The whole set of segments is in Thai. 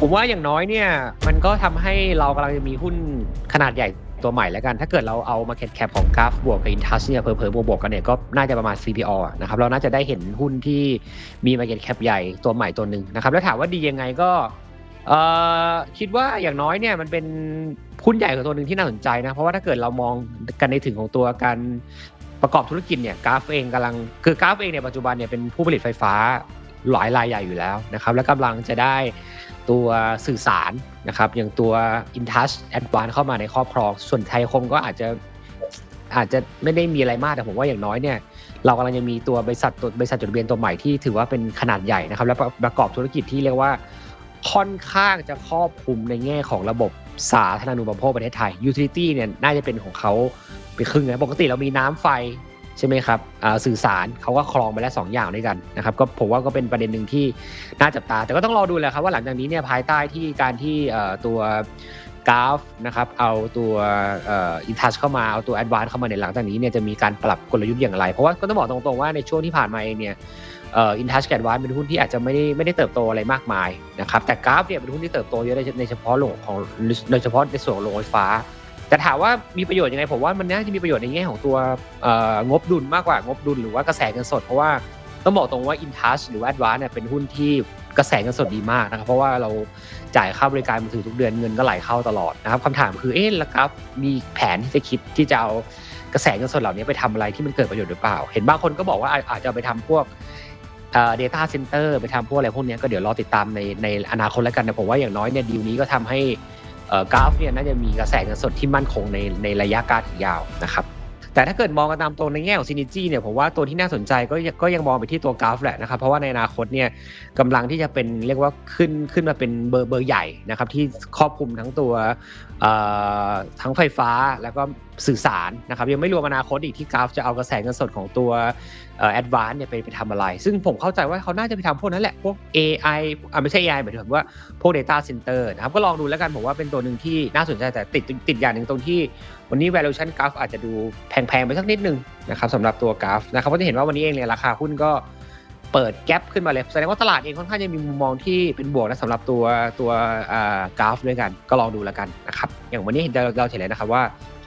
ผมว่าอย่างน้อยเนี่ย มันก็ทำให้เรากำลังจะมีหุ้นขนาดใหญ่ตัวใหม่แล้วกัน ถ้าเกิดเราเอา Market Cap ของกราฟบวกกับ Intouch เนี่ยเผลอๆบวกๆกันเนี่ยก็น่าจะประมาณ CPO นะครับเราน่าจะได้เห็นหุ้นที่มี Market Cap ใหญ่ตัวใหม่ตัวหนึ่งนะครับแล้วถามว่าดียังไงก็คิดว่าอย่างน้อยเนี่ยมันเป็นหุ้นใหญ่กว่าตัวหนึ่งที่น่าสนใจนะ เพราะว่าถ้าเกิดเรามองกันในถึงของตัวการประกอบธุรกิจเนี่ยกราฟเองกำลังคือกราฟเองเนี่ยปัจจุบันเนี่ยเป็นผู้ผลิตไฟฟ้า หลายรายใหญ่อยู่แล้วนะครับ แล้วกำลังจะได้ตัวสื่อสารนะครับ อย่างตัว InTouch Advance เข้ามาในครอบครอง ส่วนไทยคมก็อาจจะอาจจะไม่ได้มีอะไรมากแต่ผมว่าอย่างน้อยเนี่ยเรากำลังจะมีตัวบริษัทตัวบริษัทจดทะเบียนตัวใหม่ที่ถือว่าเป็นขนาดใหญ่นะครับ และประกอบธุรกิจที่เรียกว่าค่อนข้างจะครอบคลุมในแง่ของระบบสาธารณูปโภคประเทศไทย Utility เนี่ยน่าจะเป็นของเขาไปครึ่งนะปกติเรามีน้ำไฟ ใช่ไหมครับสื่อสารเขาก็ครองไปแล้วสองอย่างด้วยกันนะครับก็ผมว่าก็เป็นประเด็นหนึ่งที่น่าจับตา แต่ก็ต้องรอดูแหละครับว่าหลังจากนี้เนี่ยภายใต้ที่การที่ตัวกราฟนะครับเอาตัวอินทัชเข้ามาเอาตัวแอดวานเข้ามาในหลังจากนี้เนี่ยจะมีการปรับกลยุทธ์อย่างไร เพราะว่าก็ต้องบอกตรงๆว่าในช่วงที่ผ่านมาเองเนี่ยอินทัชแกดวานเป็นหุ้นที่อาจจะไม่ได้ไม่ได้เติบโตอะไรมากมายนะครับแต่กราฟเนี่ยเป็นหุ้นที่เติบโตเยอะในเฉพาะโรงของโดยเฉพาะในส่วนของโรงไฟฟ้า แต่ถามว่ามีประโยชน์ยังไงผมว่ามันน่าจะมีประโยชน์ในแง่ของตัวเงบดุลมากกว่างบดุลหรือว่ากระแสเงินสด เพราะว่าต้องบอกตรงว่า InTouch หรือว่า Advance เนี่ยเป็นหุ้นที่กระแสเงินสดดีมากนะครับเพราะว่าเราจ่ายค่าบริการมือถือทุกเดือนเงินก็ไหลเข้าตลอดนะครับคำถามคือเอ๊ะแล้วครับมีแผนที่จะคิดที่จะเอากระแสเงินสดเหล่านี้ไปทำอะไรที่มันเกิดประโยชน์หรือเปล่า เห็นบางคนก็บอกว่าอาจจะเอาไปทำพวกเอ่อ data center ไปทำพวกอะไรพวกนี้ก็เดี๋ยวรอติดตามในในอนาคตแล้วกันนะผมว่าอย่างน้อยเนี่ยดีลนี้ก็ทำให้ กราฟเนี่ยน่าจะมีกระแสเงินสดที่มั่นคงในในระยะกลางถึงยาวนะครับแต่ถ้าเกิดมองกันตามตรงในแง่ของซินิจีเนี่ยผมว่าตัวที่น่าสนใจก็ยังก็ยังมองไปที่ตัวกราฟแหละนะครับเพราะว่าในอนาคตเนี่ยกำลังที่จะเป็นเรียกว่าขึ้นขึ้นมาเป็นเบอร์เบอร์ใหญ่นะครับที่ครอบคลุมทั้งตัวทั้งไฟฟ้าแล้วก็ สื่อสารนะครับยังไม่รวมอนาคตอีกที่กราฟจะเอากระแสเงินสดของตัวเอ่อ advance เนี่ยไปไปทำอะไร ซึ่งผมเข้าใจว่าเขาน่าจะไปทำพวกนั้นแหละ พวก AI อ่าไม่ใช่ AI หมายถึงว่าพวก data center นะครับก็ลองดูแล้วกันผมว่าเป็นตัวหนึ่งที่น่าสนใจแต่ติดติดอย่างหนึ่งตรงที่ วันนี้ valuation graph อาจจะดูแพงๆ ไปสักนิดนึงนะครับสำหรับตัวกราฟนะครับเพราะจะเห็นว่าวันนี้เองเนี่ยราคาหุ้นก็เปิดแกลบขึ้นมาเลยแสดงว่าตลาดเองค่อนข้างจะมีมุมมองที่เป็นบวกนะสำหรับตัวตัวกราฟด้วยกัน ก็ลองดูแล้วกันนะครับอย่างวันนี้เห็นเราเราเห็นเลยนะครับว่า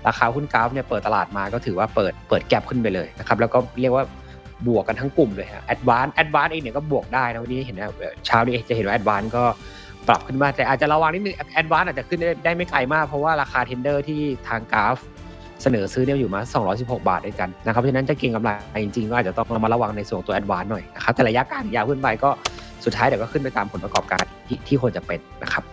ราคาหุ้นกราฟเนี่ยเปิดตลาดมาก็ถือว่าเปิดเปิดแกลบขึ้นไปเลยนะครับแล้วก็เรียกว่าบวกกันทั้งกลุ่มเลยฮะแอดวานแอดวานเองเนี่ยก็บวกได้นะวันนี้เห็นนะเอ่อเช้านี้จะเห็นว่าแอดวานก็ปรับขึ้นมาแต่อาจจะระวังนิดนึงแอดวานอาจจะขึ้นได้ไม่ไกลมาก เพราะว่าราคาเทนเดอร์ที่ทางกราฟเสนอซื้อเนี่ยอยู่มา 216 บาทด้วยกันนะครับเพราะฉะนั้นจะเก็งกำไรจริงๆก็อาจจะต้องระมัดระวังในส่วนตัวแอดวานหน่อยนะครับแต่ระยะกางยาวขึ้นไปก็สุดท้ายเดี๋ยวก็ขึ้นไปตามผลประกอบการที่ที่ควรจะเป็นนะครับ